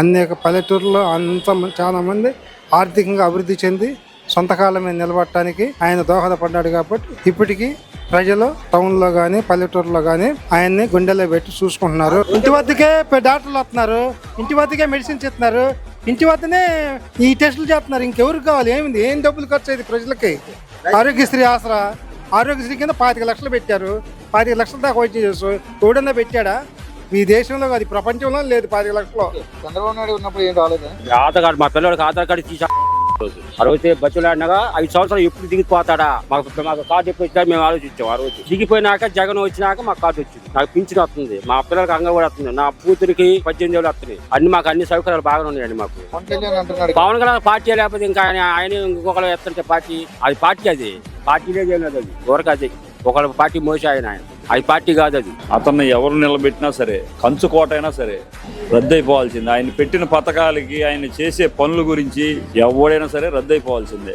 అనేక పల్లెటూరులో అంత చాలామంది ఆర్థికంగా అభివృద్ధి చెంది సొంత కాళ్ళ మీద నిలబడటానికి ఆయన దోహదపడ్డాడు కాబట్టి ఇప్పటికీ ప్రజలు టౌన్లో కానీ పల్లెటూరులో కానీ ఆయన్ని గుండెలో పెట్టి చూసుకుంటున్నారు. ఇంటి వద్దకే డాక్టర్లు వస్తున్నారు. ఇంటి వద్దకే మెడిసిన్స్ ఇస్తున్నారు. ఇంటి వద్దనే ఈ టెస్టులు చేస్తున్నారు. ఇంకెవరికి కావాలి? ఏమింది? ఏం డబ్బులు ఖర్చు అయింది ప్రజలకి? ఆరోగ్యశ్రీ ఆసరా? ఆరోగ్యశ్రీ కింద పాతిక లక్షలు పెట్టారు. పాతిక లక్షల దాకా వచ్చి చేసు ఎవడన్నా పెట్టాడా? ఈ దేశంలో కాదు ఈ ప్రపంచంలో లేదు పాతిక లక్షలు. చంద్రబాబు నాయుడు ఉన్నప్పుడు ఏం రాలేదు? ఆధార్ కార్డు మా పిల్లడికి ఆధార్ కార్డు తీసి ఆ రోజు బస్సులు ఆడినాగా ఐదు సంవత్సరాలు ఎప్పుడు దిగిపోతాడా? మాకు మాకు కార్డు ఎప్పుడు ఇచ్చారు మేము ఆలోచించాం ఆ రోజు. దిగిపోయినాక జగన్ వచ్చినాక మాకు కార్డు వచ్చింది. నాకు పింఛన్ వస్తుంది. మా పిల్లలకి అంగ కూడా వస్తుంది. నా కూతురికి పద్దెనిమిది వేలు వస్తున్నాయి. అన్ని మాకు అన్ని సౌకర్యాలు బాగానే ఉన్నాయండి మాకు. పవన్ కళ్యాణ్ పార్టీ లేకపోతే ఇంకా ఆయన ఆయన ఇంకొకరు ఎత్తుంటే పార్టీ. అది పార్టీ అది. పార్టీలే చేయలేదు అది. ఎవరికి అది. ఒకళ్ళ పార్టీ మోసి ఆయన ఆయన. అది పార్టీ కాదు అది. అతన్ని ఎవరు నిలబెట్టినా సరే కంచు కోటైనా అయినా సరే రద్దయిపోవాల్సిందే. ఆయన పెట్టిన పథకాలకి ఆయన చేసే పనుల గురించి ఎవడైనా సరే రద్దయిపోవాల్సిందే.